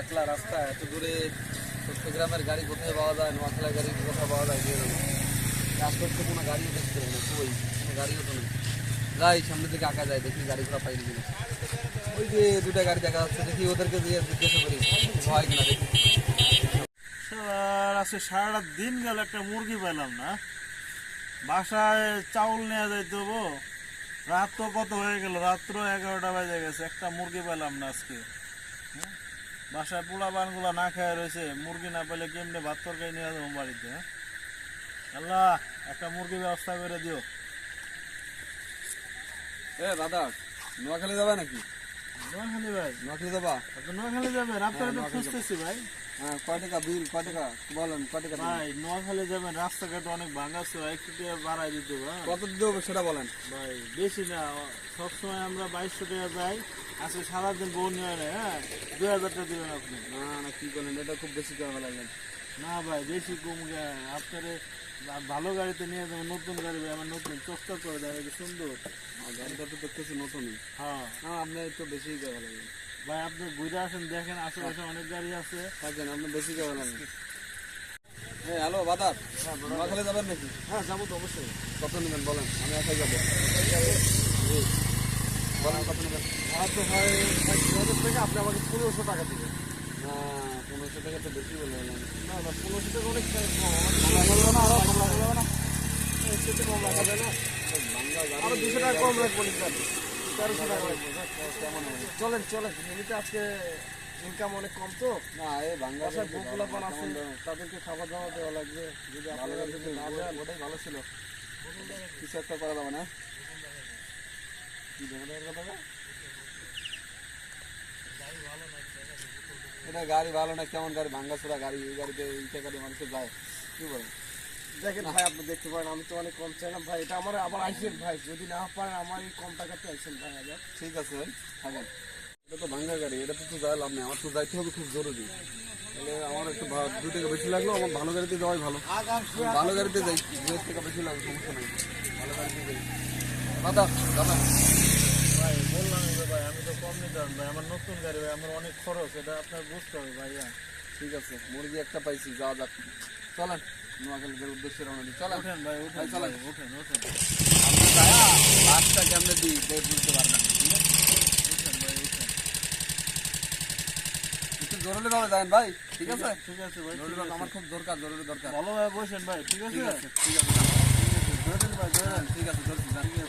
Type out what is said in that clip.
একলা রাস্তা, এত দূরে চট্টগ্রামের গাড়ি কোথায় পাওয়া যায়, নোয়াখালীর গাড়ি কোথায় পাওয়া যায় দিয়ে কাজ করতে কোনো গাড়িও দেখতে পাই না, কই? কোনো গাড়িও তো নেই। যাই সামনে থেকে আঁকা যায়, দেখি গাড়ি ঘোড়া পাই কিনা। ওই যে দুটা গাড়ি দেখা যাচ্ছে, দেখি ওদেরকে দিয়ে জিজ্ঞাসা করি হয় কিনা দেখি। আজকে সারাটা দিন গেল একটা মুরগি পেলাম না। বাসায় চাউল নিয়ে যাইতে রাত তো কত হয়ে গেল, রাত্র এগারোটা বাজে গেছে, একটা মুরগি পেলাম না আজকে? বাসায় পোলা বানগুলা না খেয়ে রয়েছে মুরগি না পেলে কেমনে ভাত তরকারি নিয়ে যাব বাড়িতে হ্যাঁ? আল্লাহ একটা মুরগি ব্যবস্থা করে দিও। এ দাদা নোয়াখালী যাবে নাকি? নোয়াখালী ভাই। নোয়াখালী যাবা? নোয়াখালী তো খুঁজতেছি ভাই। হ্যাঁ কয় টাকা বিল কয় টাকা? বলেন কয় টাকা ভাই নোয়াখালী যাবেন রাস্তাঘাট অনেক ভাঙাচ্ছে ভাই একটু টাকা বাড়াই দিতে কত দিতে সেটা বলেন। ভাই বেশি না সবসময় আমরা বাইশশো টাকা যাই। আজকে সারাদিন বউ নিয়ে হ্যাঁ? দুই হাজার টাকা দেবেন আপনি। না না কি করেন এটা খুব বেশি টাকা লাগবেন না ভাই বেশি কম আপনারে ভালো গাড়িতে নিয়ে যাবেন নতুন গাড়ি ভাই আমার নতুন চকচক করে দেয় সুন্দর। গাড়িটা তো দেখতেছি নতুনই। হ্যাঁ। না আপনি একটু বেশি টাকা লাগবেন ভাই আপনি ঘুরে আসেন দেখেন আশেপাশে অনেক গাড়ি আছে। থাকেন আপনি বেশি টাকা লাগবে। হ্যাঁ হ্যালো বাদার। নোয়াখালী যাবেন নাকি? হ্যাঁ যাব তো অবশ্যই। কত নেবেন বলেন? আমি একাই যাব। বলেন কত নেবেন? আর তো ভাই হাজার টাকা আপনি আমাকে পনেরোশো টাকা দেবেন। না পনেরোশো টাকা তো বেশি বলে না না পনেরোশো টাকা অনেক কম না আরও কমলা বলব না। সেটা কম রাখা যায় না দুশো টাকা কম রাখব তেরোশো টাকা লাগবে। কেমন হবে চলেন চলেন এমনিতে আজকে ইনকাম অনেক কম তো। না এই বাংলা বাসায় গাড়ি তো বকুলা পান ভালো, আছে তাদেরকে খাবার দাবার দেওয়া লাগবে। যদি ভালো আপনারা যদি না যান ওটাই ভালো ছিল। কিছু একটা করা যাবে না? এটা গাড়ি ভালো না কেমন গাড়ি? ভাঙ্গা চোরা গাড়ি এই গাড়িতে এই দিয়ে মানুষের যায়। কি বলেন? দেখেন ভাই আপনি দেখতে পারেন আমি তো অনেক কম চাইলাম। ভাই এটা আমার আবার আইসেন ভাই যদি না পারেন আমার এই কম টাকাতে আইসেন ভাই হাজার ঠিক আছে থাকেন। এটা তো ভাঙ্গা গাড়ি এটা তো তো যাই লাভ নেই আমার তো যাইতে হবে খুব জরুরি। তাহলে আমার একটু দু টাকা বেশি লাগল আমার ভালো গাড়িতে যাওয়াই ভালো। ভালো গাড়িতে যাই দু টাকা বেশি লাগবে সমস্যা নেই। ভালো গাড়িতে যাই। দাদা দাদা। ভাই বললাম যে ভাই আমি তো কম নিতে পারব ভাই আমার নতুন গাড়ি ভাই আমার অনেক খরচ এটা আপনার বুঝতে হবে ভাইয়া ঠিক আছে মুরগি একটা পাইছি যা যাক। চলেন নোয়াখালীদের উদ্দেশ্যে রওনা দিই চলেন। ওঠেন ভাই ওঠেন চলেন। ওঠেন ওঠেন আপনি যায়া লাস্টটা কেমনে দিই বুঝতে পারবেন ঠিক আছে? ওঠেন ভাই ওঠেন একটু জরুরি ভাবে যাবেন ভাই ঠিক আছে? ঠিক আছে ভাই জরুরি। আমার খুব দরকার জরুরি দরকার। ভালোভাবে বসেন ভাই ঠিক আছে? ঠিক আছে ঠিক আছে। ঠিক ভাই ধরেন ঠিক আছে যান। আছে